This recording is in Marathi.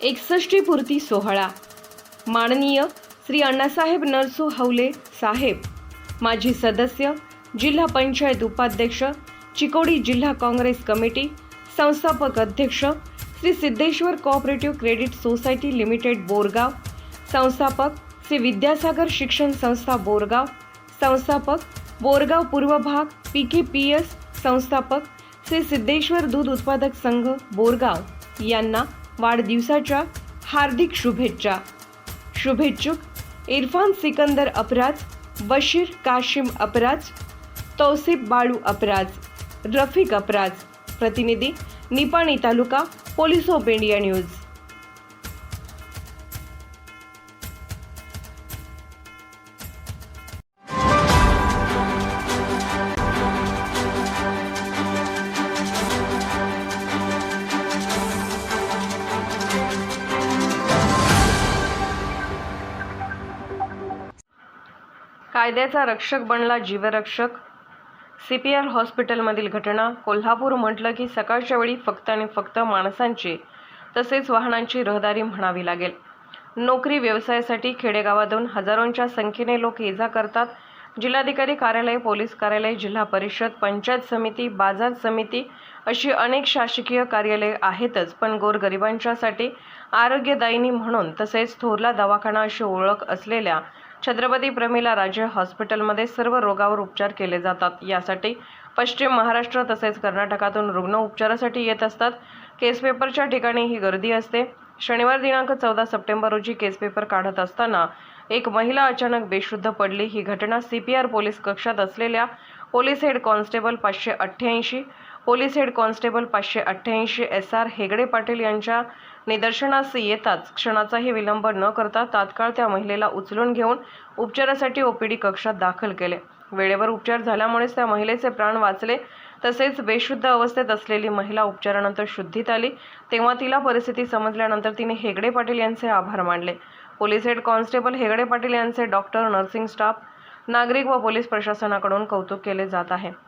एकसष्टी पूर्ती सोहळा. माननीय श्री अण्णासाहेब नरसू हवले साहेब माजी सदस्य जिल्हा पंचायत उपाध्यक्ष चिकोडी जिल्हा काँग्रेस कमिटी संस्थापक अध्यक्ष Shri Siddheshwar cooperative credit society limited Borgaon संस्थापक श्री विद्यासागर शिक्षण संस्था बोरगाव संस्थापक बोरगाव पूर्व भाग पी के पी एस संस्थापक श्री सिद्धेश्वर दूध उत्पादक संघ बोरगाव यांना वाढदिवसाच्या हार्दिक शुभेच्छा. शुभेच्छुक इरफान सिकंदर अपराज बशीर काशिम अपराज तौसिफ बाळू अपराज रफिक अपराज. प्रतिनिधी Nipani taluka police of India news. कायद्याचा रक्षक बनला जीवरक्षक. सी पी आर हॉस्पिटलमधील घटना कोल्हापूर म्हटलं की सकाळच्या वेळी फक्त आणि फक्त माणसांची तसेच वाहनांची रहदारी म्हणावी लागेल. नोकरी व्यवसायासाठी खेडेगावातून हजारोंच्या संख्येने लोक ये जा करतात. जिल्हाधिकारी कार्यालय पोलीस कार्यालय जिल्हा परिषद पंचायत समिती बाजार समिती अशी अनेक शासकीय कार्यालये आहेतच पण गोरगरिबांच्यासाठी आरोग्यदायिनी म्हणून तसेच थोरला दवाखाना अशी ओळख असलेल्या छत्रपती प्रमिला राजे हॉस्पिटलमध्ये सर्व रोगावर उपचार केले जातात. यासाठी पश्चिम महाराष्ट्र तसेच कर्नाटकातून रुग्ण उपचारासाठी येत असतात. केस पेपरच्या ठिकाणी ही गर्दी असते. शनिवार दिनांक चौदा सप्टेंबर रोजी केस पेपर काढत असताना एक महिला अचानक बेशुद्ध पडली. ही घटना सी पी आर पोलीस कक्षात असलेल्या पोलीस हेड कॉन्स्टेबल पाचशे अठ्ठ्याऐंशी पोलीस हेड कॉन्स्टेबल पाचशे अठ्ठ्याऐंशी एस आर हेगडे पाटील यांच्या निदर्शनास येताच क्षणाचाही विलंब न करता तात्काळ त्या महिलेला उचलून घेऊन उपचारासाठी ओपीडी कक्षात दाखल केले. वेळेवर उपचार झाल्यामुळेच त्या महिलेचे प्राण वाचले. तसेच बेशुद्ध अवस्थेत असलेली महिला उपचारानंतर शुद्धीत आली. तेव्हा तिला परिस्थिती समजल्यानंतर तिने हेगडे पाटील यांचे आभार मानले. Police head constable Hegde Patil यांचे डॉक्टर नर्सिंग स्टाफ नागरिक व पोलीस प्रशासनाकडून कौतुक केले जात आहे.